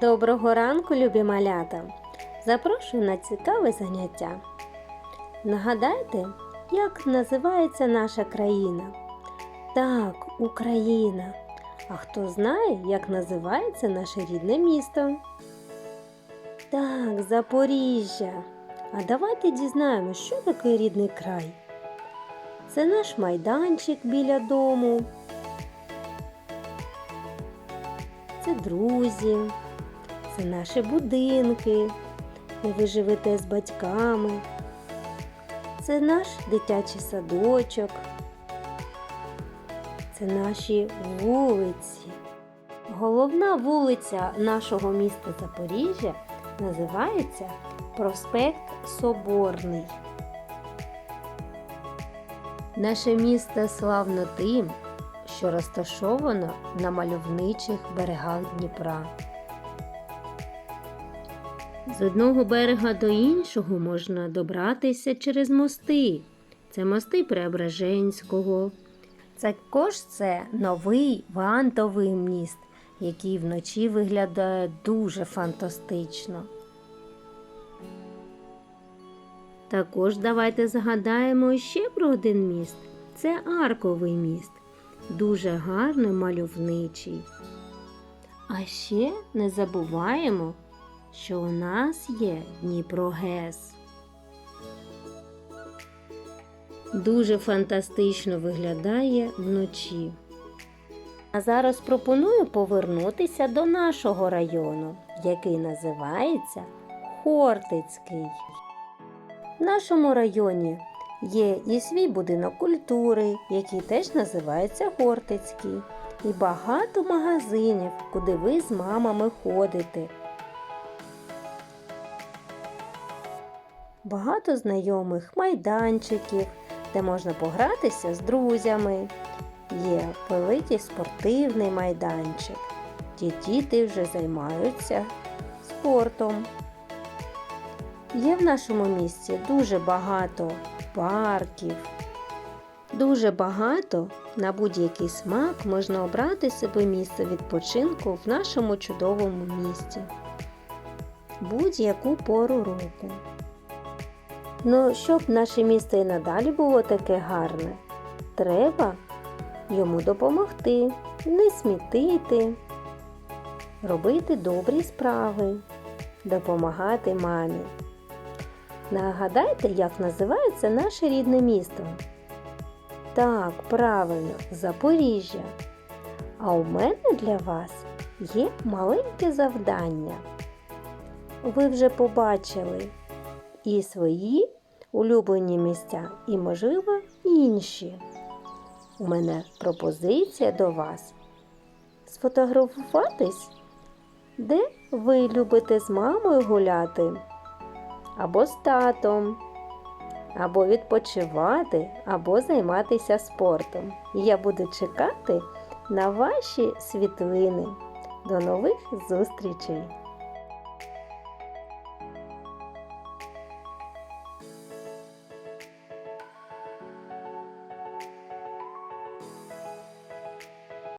Доброго ранку, любі малята! Запрошую на цікаве заняття. Нагадайте, як називається наша країна? Так, Україна. А хто знає, як називається наше рідне місто? Так, Запоріжжя. А давайте дізнаємося, що таке рідний край. Це наш майданчик біля дому. Це друзі, це наші будинки, де ви живете з батьками. Це наш дитячий садочок. Це наші вулиці. Головна вулиця нашого міста Запоріжжя називається Проспект Соборний. Наше місто славно тим, що розташовано на мальовничих берегах Дніпра. З одного берега до іншого можна добратися через мости. Це мости Преображенського. Також це новий вантовий міст, який вночі виглядає дуже фантастично. Також давайте згадаємо ще про один міст. Це арковий міст. Дуже гарний мальовничий. А ще не забуваємо, що у нас є Дніпрогес. Дуже фантастично виглядає вночі. А зараз пропоную повернутися до нашого району, який називається Хортицький. В нашому районі є і свій будинок культури, який теж називається Хортицький, і багато магазинів, куди ви з мамами ходите. Багато знайомих майданчиків, де можна погратися з друзями. Є великий спортивний майданчик, де діти вже займаються спортом. Є в нашому місті дуже багато парків. Дуже багато на будь-який смак можна обрати собі місце відпочинку в нашому чудовому місті. Будь-яку пору року. Ну, щоб наше місто і надалі було таке гарне, треба йому допомогти, не смітити, робити добрі справи, допомагати мамі. Нагадайте, як називається наше рідне місто. Так, правильно, Запоріжжя. А у мене для вас є маленьке завдання. Ви вже побачили і свої улюблені місця, і, можливо, інші. У мене пропозиція до вас сфотографуватись, де ви любите з мамою гуляти, або з татом, або відпочивати, або займатися спортом. Я буду чекати на ваші світлини. До нових зустрічей!